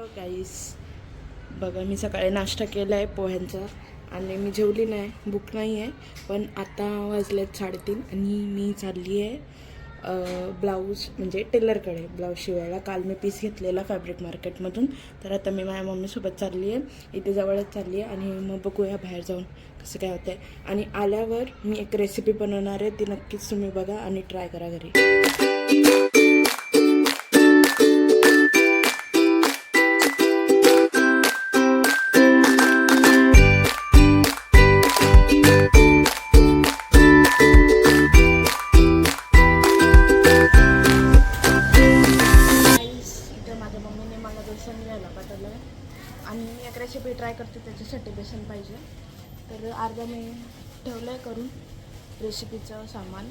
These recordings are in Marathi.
हॅलो गाईस बघा मी सकाळी नाश्ता केला आहे पोह्यांचा आणि मी जेवली नाही भूक नाही आहे पण आता वाजलेत साडेतीन आणि मी चालली आहे ब्लाऊज म्हणजे टेलरकडे. ब्लाऊज शिवायला. काल मी पीस घेतलेला फॅब्रिक मार्केटमधून. तर आता मी माझ्या मम्मीसोबत चालली आहे इथे जवळच चालली आहे आणि मग बघूया बाहेर जाऊन कसं काय होतं आहे आणि आल्यावर मी एक रेसिपी बनवणार आहे ती नक्कीच तुम्ही बघा आणि ट्राय करा घरी. ट्राय करते त्याच्यासाठी बेसन पाहिजे. तर अर्धा मी ठेवलं आहे करून रेसिपीचं सामान.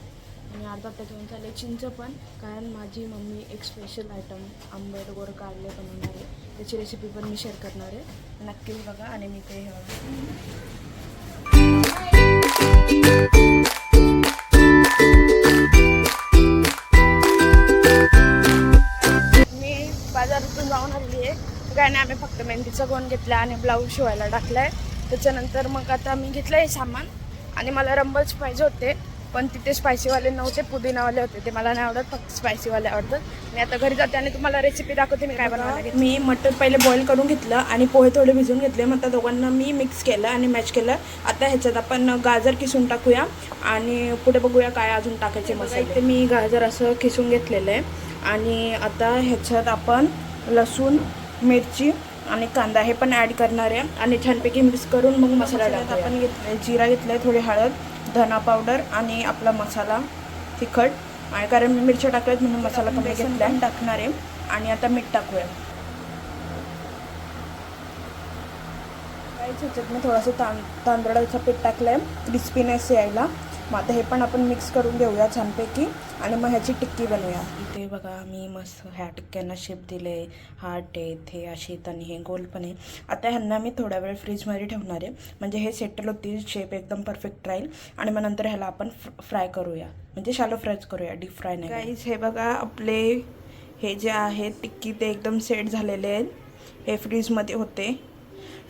आणि अर्धा त्याच्यावर झालं चिंच पण कारण माझी मम्मी एक स्पेशल आयटम आंबट गोड काढले बनवणार आहे. त्याची रेसिपी पण मी शेअर करणार आहे. नक्कीच बघा आणि मी ते हे काय नाही आम्ही फक्त मेहंदीचा गोण घेतला आणि ब्लाऊज शिवायला टाकलाय. त्याच्यानंतर मग आता मी घेतलं हे सामान आणि मला रंबल्स पाहिजे होते पण तिथे स्पायसीवाले नव्हते पुदिनावाले होते. ते मला नाही आवडत फक्त स्पायसीवाले आवडतात. मी आता घरी जाते आणि तुम्हाला रेसिपी दाखवते मी काय बनवायला मी मटण पहिले बॉईल करून घेतलं आणि पोहे थोडे भिजून घेतले. मग त्या दोघांना मी मिक्स केलं आणि मॅच केलं. आता ह्याच्यात आपण गाजर किसून टाकूया आणि पुढे बघूया काय अजून टाकायचे मसाले. इथे मी गाजर असं किसून घेतलेलं आहे. आणि आता ह्याच्यात आपण लसूण मिरची आणि कांदा हे पण ॲड करणार आहे. आणि छानपैकी मिक्स करून मग मसाला आपण घेतलाय. जिरा घेतलाय थोडी हळद धना पावडर आणि आपला मसाला तिखट. आणि कारण मी मिरच्या टाकल्यात म्हणून मसाला कमी घेतला टाकणार आहे. आणि आता मीठ टाकूया. काहीच ह्याच्यात मी थोडंसं तां तांदळाचं पीठ टाकलं आहे क्रिस्पीनेस यायला. मग आता हे पण आपण मिक्स करून घेऊया छानपैकी आणि मग ह्याची टिक्की बनवूया. इथे बघा मी मस्त ह्या टिक्क्यांना शेप दिले. हार्ट आहेत हे असे आहेत आणि हे गोल पण आहे. आता ह्यांना मी थोडा वेळ फ्रीजमध्ये ठेवणार आहे. म्हणजे हे सेटल होतील शेप एकदम परफेक्ट राहील. आणि मग नंतर ह्याला आपण फ्राय करूया. म्हणजे शालो फ्रायच करूया डीप फ्राय नाही गाईज हे बघा आपले हे जे आहेत टिक्की ते एकदम सेट झालेले आहेत. हे फ्रीजमध्ये होते.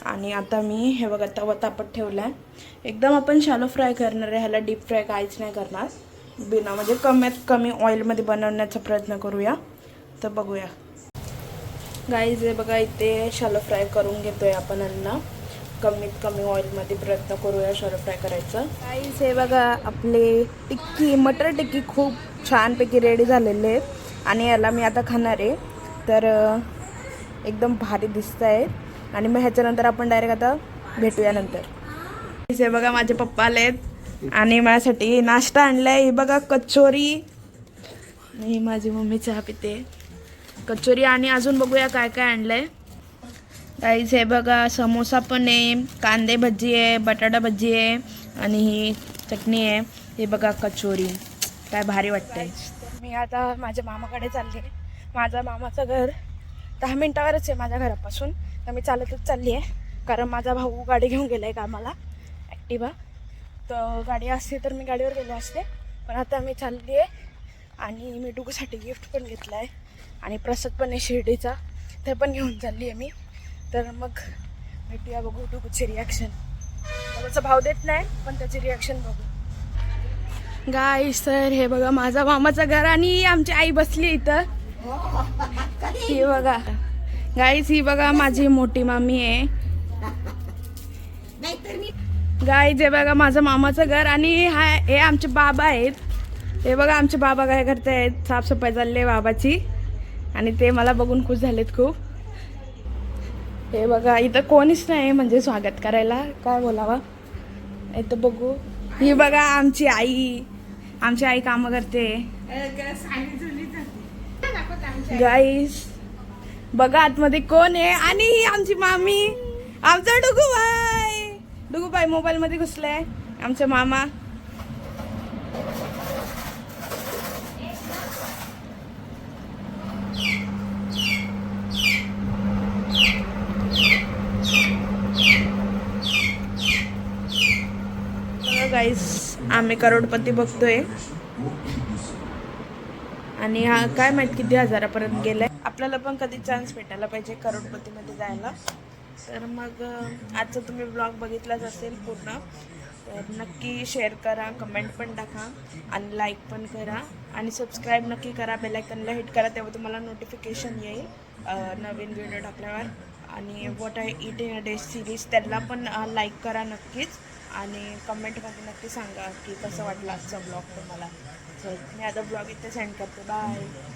आणि आता मी हे बघा तवा तापत ठेवला आहे एकदम आपण शालो फ्राय करणार आहे ह्याला डीप फ्राय काहीच नाही करणार. बिना म्हणजे कमीत कमी ऑइलमध्ये बनवण्याचा प्रयत्न करूया. तर बघूया. गाईज हे बघा इथे शालो फ्राय करून घेतो आहे आपण अन्न कमीत कमी ऑइलमध्ये प्रयत्न करूया शालो फ्राय करायचं. गाईज हे बघा आपले टिक्की मटर टिक्की खूप छानपैकी रेडी झालेले आहेत. आणि याला मी आता खाणार आहे. तर एकदम भारी दिसत आहेत आणि मग ह्याच्यानंतर आपण डायरेक्ट आता भेटूया नंतर. हे बघा माझे पप्पा आहेत आणि माझ्यासाठी नाश्ता आणलाय. हे बघा कचोरी. आणि माझी मम्मी चहा पिते. कचोरी आणि अजून बघूया काय काय आणलंय. गाईज हे बघा समोसा पण आहे कांदे भजी आहे बटाटा भजी आहे आणि ही चटणी आहे. हे बघा कचोरी. काय भारी वाटतंय. मी आता माझ्या मामाकडे चालले. माझा मामाचं घर दहा मिनटावरच आहे माझ्या घरापासून. तर मी चालतच चालली आहे. कारण माझा भाऊ गाडी घेऊन गेला आहे कामाला. ॲक्टिवा तर गाडी असते तर मी गाडीवर गेले असते. पण आता मी चालली आहे. आणि मी डुगूसाठी गिफ्ट पण घेतला आहे आणि प्रसाद पण आहे शिर्डीचा. ते पण घेऊन चालली आहे मी. तर मग भेटूया बघू डुगूची रिॲक्शन त्याचा भाव देत नाही पण त्याची रिॲक्शन बघू. गाय सर हे बघा माझा मामाचं घर आणि आमची आई बसली इथं. ही बघा. गाईस ही बघा माझी मोठी मामी आहे. गाय जे बघा माझं मामाचं घर आणि हा हे आमचे बाबा आहेत. हे बघा आमचे बाबा काय करतायत. साफसफाई चालली आहे बाबाची. आणि ते मला बघून खुश झालेत खूप. हे बघा इथं कोणीच नाही म्हणजे स्वागत करायला. काय बोलावा? इथं बघू. ही बघा आमची आई. आमची आई कामं करते. गाईस बघा आतमध्ये कोण आहे? आणि ही आमची मामी. आमचा डुगूबाई. डुगूबाई मोबाईल मध्ये घुसलाय. आमचे मामा. गाईस आम्ही करोडपती बघतोय. आणि हा काय माहीत किती हजारापर्यंत गेलाय. आपल्याला पण कधी चान्स भेटायला पाहिजे करोडपतीमध्ये जायला. तर मग आजचा तुम्ही ब्लॉग बघितलाच असेल पूर्ण. तर नक्की शेअर करा कमेंट पण टाका आणि लाईक पण करा. आणि सबस्क्राईब नक्की करा बेलायकनला हिट करा तेव्हा तुम्हाला नोटिफिकेशन येईल नवीन व्हिडिओ टाकल्यावर. आणि what I eat in a day series त्याला पण लाईक करा नक्कीच. आणि कमेंटमध्ये नक्की सांगा की कसं वाटलं आजचा ब्लॉग तुम्हाला. चल मी आता ब्लॉग इथे सेंड करते. बाय